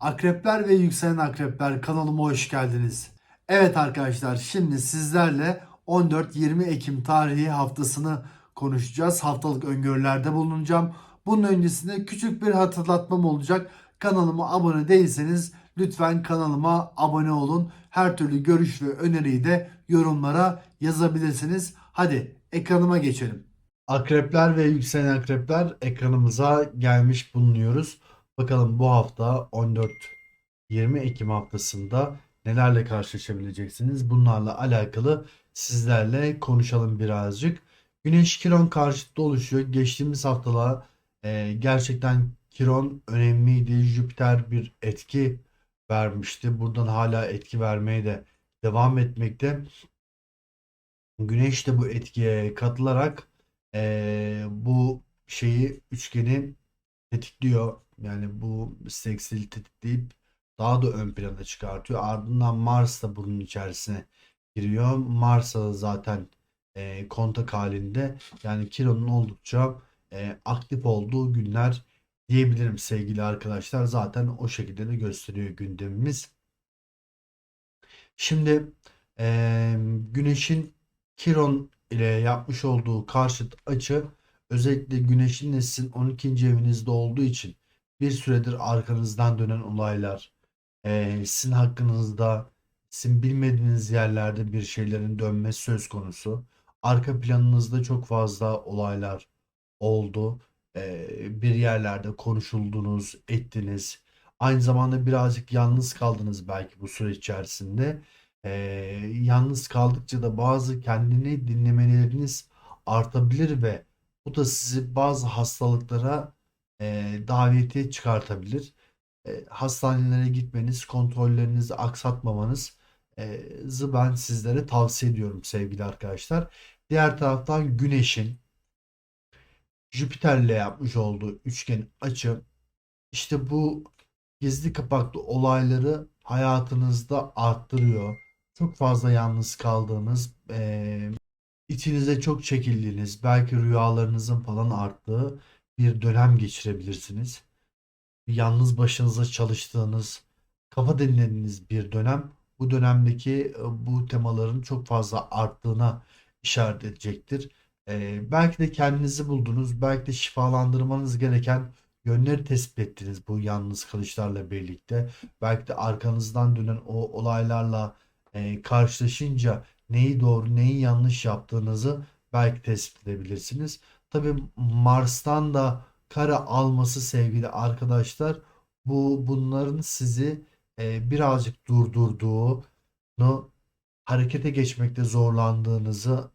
Akrepler ve yükselen akrepler kanalıma hoş geldiniz. Evet arkadaşlar şimdi sizlerle 14-20 Ekim tarihi haftasını konuşacağız. Haftalık öngörülerde bulunacağım. Bunun öncesinde küçük bir hatırlatmam olacak. Kanalıma abone değilseniz lütfen kanalıma abone olun. Her türlü görüş ve öneriyi de yorumlara yazabilirsiniz. Hadi ekranıma geçelim. Akrepler ve yükselen akrepler ekranımıza gelmiş bulunuyoruz. Bakalım bu hafta 14-20 Ekim haftasında nelerle karşılaşabileceksiniz? Bunlarla alakalı sizlerle konuşalım birazcık. Güneş Kiron karşıtı oluşuyor. Geçtiğimiz haftalar e, gerçekten Kiron önemliydi. Jüpiter bir etki vermişti. Buradan hala etki vermeye de devam etmekte. Güneş de bu etkiye katılarak e, bu şeyi üçgeni tetikliyor. Yani bu seksili tetikleyip daha da ön plana çıkartıyor. Ardından Mars da bunun içerisine giriyor. Mars da zaten e, kontak halinde. Yani Kiron'un oldukça e, aktif olduğu günler diyebilirim sevgili arkadaşlar. Zaten o şekilde de gösteriyor gündemimiz. Şimdi e, Güneş'in Kiron ile yapmış olduğu karşıt açı özellikle Güneş'in de sizin 12. evinizde olduğu için bir süredir arkanızdan dönen olaylar, e, sizin hakkınızda sizin bilmediğiniz yerlerde bir şeylerin dönmesi söz konusu. Arka planınızda çok fazla olaylar oldu. E, bir yerlerde konuşuldunuz, ettiniz. Aynı zamanda birazcık yalnız kaldınız belki bu süreç içerisinde. E, yalnız kaldıkça da bazı kendini dinlemeleriniz artabilir ve bu da sizi bazı hastalıklara e, davetiye çıkartabilir. E, hastanelere gitmeniz, kontrollerinizi aksatmamanız e, ben sizlere tavsiye ediyorum sevgili arkadaşlar. Diğer taraftan Güneş'in Jüpiter'le yapmış olduğu üçgen açı işte bu gizli kapaklı olayları hayatınızda arttırıyor. Çok fazla yalnız kaldığınız, e, içinize çok çekildiğiniz, belki rüyalarınızın falan arttığı bir dönem geçirebilirsiniz. Yalnız başınıza çalıştığınız, kafa dinlediğiniz bir dönem. Bu dönemdeki e, bu temaların çok fazla arttığına işaret edecektir. Ee, belki de kendinizi buldunuz, belki de şifalandırmanız gereken yönleri tespit ettiniz bu yalnız kalışlarla birlikte. Belki de arkanızdan dönen o olaylarla e, karşılaşınca neyi doğru, neyi yanlış yaptığınızı belki tespit edebilirsiniz. Tabii Mars'tan da kare alması sevgili arkadaşlar bu bunların sizi e, birazcık durdurduğunu harekete geçmekte zorlandığınızı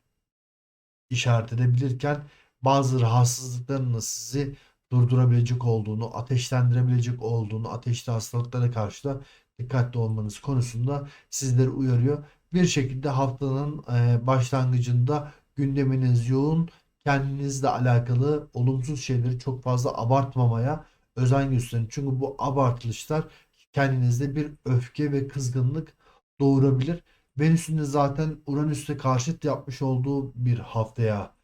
işaret edebilirken bazı rahatsızlıkların da sizi durdurabilecek olduğunu, ateşlendirebilecek olduğunu, ateşli hastalıklara karşı da dikkatli olmanız konusunda sizleri uyarıyor. Bir şekilde haftanın e, başlangıcında gündeminiz yoğun, kendinizle alakalı olumsuz şeyleri çok fazla abartmamaya özen gösterin. Çünkü bu abartılışlar kendinizde bir öfke ve kızgınlık doğurabilir. Venüs'ün de zaten Uranüs'te karşıt yapmış olduğu bir haftaya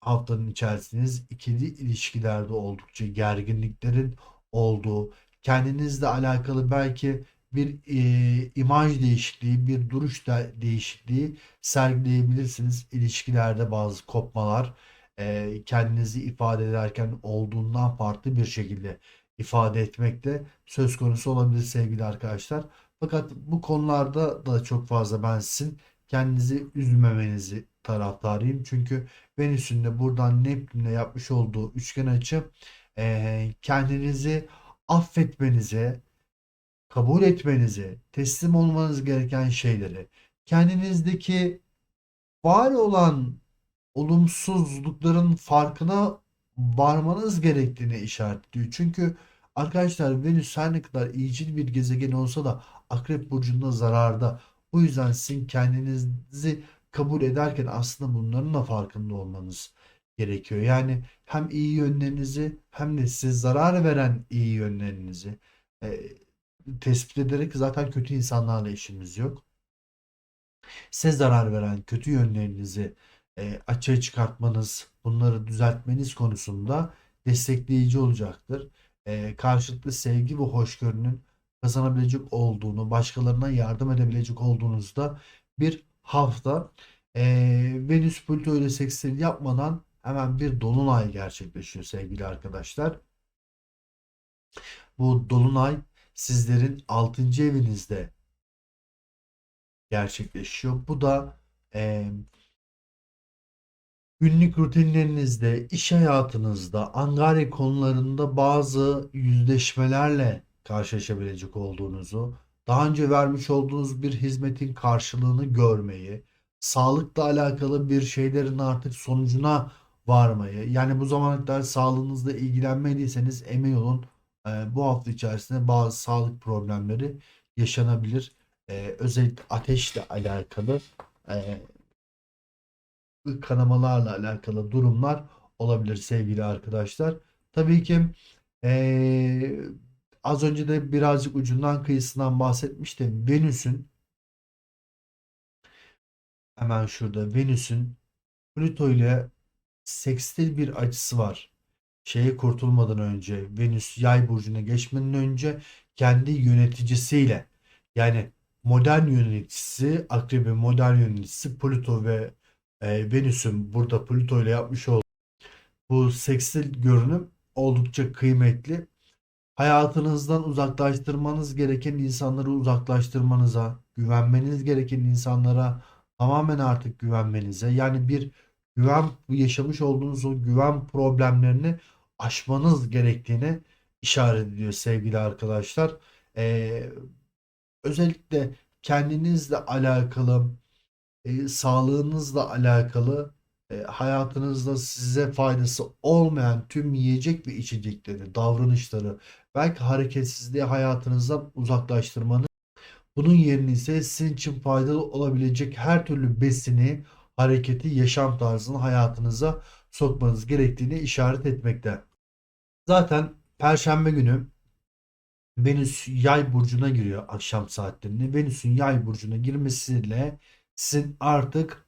haftanın içerisiniz. İkili ilişkilerde oldukça gerginliklerin olduğu, kendinizle alakalı belki bir e, imaj değişikliği, bir duruş da değişikliği sergileyebilirsiniz. İlişkilerde bazı kopmalar, kendinizi ifade ederken olduğundan farklı bir şekilde ifade etmek de söz konusu olabilir sevgili arkadaşlar. Fakat bu konularda da çok fazla ben sizin kendinizi üzmemenizi taraftarıyım. Çünkü Venüs'ün de buradan Neptün'le yapmış olduğu üçgen açı kendinizi affetmenize, kabul etmenize, teslim olmanız gereken şeyleri, kendinizdeki var olan olumsuzlukların farkına varmanız gerektiğini işaret ediyor. Çünkü arkadaşlar Venüs her ne kadar iyicil bir gezegen olsa da Akrep Burcu'nda zararda. O yüzden sizin kendinizi kabul ederken aslında bunların da farkında olmanız gerekiyor. Yani hem iyi yönlerinizi hem de size zarar veren iyi yönlerinizi e, tespit ederek zaten kötü insanlarla işimiz yok. Size zarar veren kötü yönlerinizi e, açığa çıkartmanız, bunları düzeltmeniz konusunda destekleyici olacaktır. E, karşılıklı sevgi ve hoşgörünün kazanabilecek olduğunu, başkalarına yardım edebilecek olduğunuzda bir hafta. Ee, Venüs Plüto ile sekstil yapmadan hemen bir dolunay gerçekleşiyor sevgili arkadaşlar. Bu dolunay sizlerin 6. evinizde gerçekleşiyor. Bu da e, günlük rutinlerinizde, iş hayatınızda, angarya konularında bazı yüzleşmelerle karşılaşabilecek olduğunuzu, daha önce vermiş olduğunuz bir hizmetin karşılığını görmeyi, sağlıkla alakalı bir şeylerin artık sonucuna varmayı, yani bu zamana kadar sağlığınızla ilgilenmediyseniz emin olun e, bu hafta içerisinde bazı sağlık problemleri yaşanabilir. E, özellikle ateşle alakalı e, kanamalarla alakalı durumlar olabilir sevgili arkadaşlar. Tabii ki e, az önce de birazcık ucundan kıyısından bahsetmiştim. Venüs'ün hemen şurada Venüs'ün Plüto ile sekstil bir açısı var. Şeye kurtulmadan önce Venüs yay burcuna geçmeden önce kendi yöneticisiyle yani modern yöneticisi Akrep'in modern yöneticisi Plüto ve e, Venüs'ün burada Plüto ile yapmış olduğu bu sekstil görünüm oldukça kıymetli. Hayatınızdan uzaklaştırmanız gereken insanları uzaklaştırmanıza, güvenmeniz gereken insanlara tamamen artık güvenmenize, yani bir güven yaşamış olduğunuz o güven problemlerini aşmanız gerektiğini işaret ediyor sevgili arkadaşlar. Ee, özellikle kendinizle alakalı, e, sağlığınızla alakalı, e, hayatınızda size faydası olmayan tüm yiyecek ve içecekleri, davranışları, belki hareketsizliği hayatınızdan uzaklaştırmanız, bunun yerine ise sizin için faydalı olabilecek her türlü besini, hareketi, yaşam tarzını hayatınıza sokmanız gerektiğini işaret etmekte. Zaten Perşembe günü Venüs Yay burcuna giriyor akşam saatlerinde. Venüs'ün Yay burcuna girmesiyle sizin artık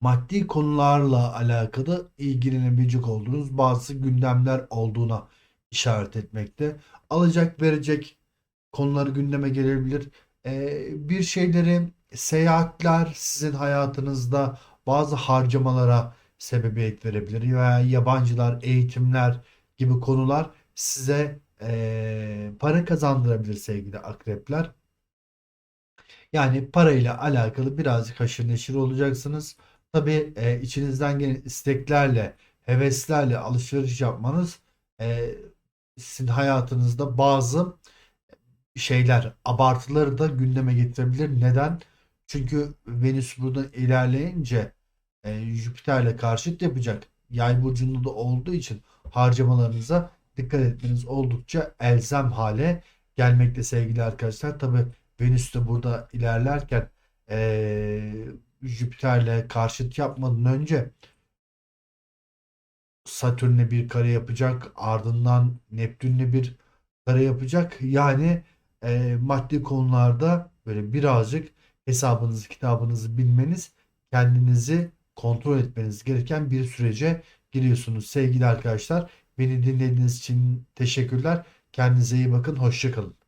maddi konularla alakalı ilgilenebilecek olduğunuz bazı gündemler olduğuna işaret etmekte. Alacak verecek konuları gündeme gelebilir. Ee, bir şeyleri seyahatler sizin hayatınızda bazı harcamalara sebebiyet verebilir veya yabancılar, eğitimler gibi konular size eee, para kazandırabilir sevgili akrepler. Yani parayla alakalı birazcık haşır neşir olacaksınız. Tabii e, içinizden gelen isteklerle, heveslerle alışveriş yapmanız e, sizin hayatınızda bazı şeyler, abartıları da gündeme getirebilir. Neden? Çünkü Venüs buradan ilerleyince e, Jüpiter'le karşıt yapacak. Yay burcunda da olduğu için harcamalarınıza dikkat etmeniz oldukça elzem hale gelmekte sevgili arkadaşlar. Tabi Venüs de burada ilerlerken e, Jüpiter'le karşıt yapmadan önce Satürn'le bir kare yapacak. Ardından Neptün'le bir kare yapacak. Yani e, maddi konularda böyle birazcık hesabınızı kitabınızı bilmeniz kendinizi kontrol etmeniz gereken bir sürece giriyorsunuz sevgili arkadaşlar. Beni dinlediğiniz için teşekkürler. Kendinize iyi bakın. Hoşçakalın.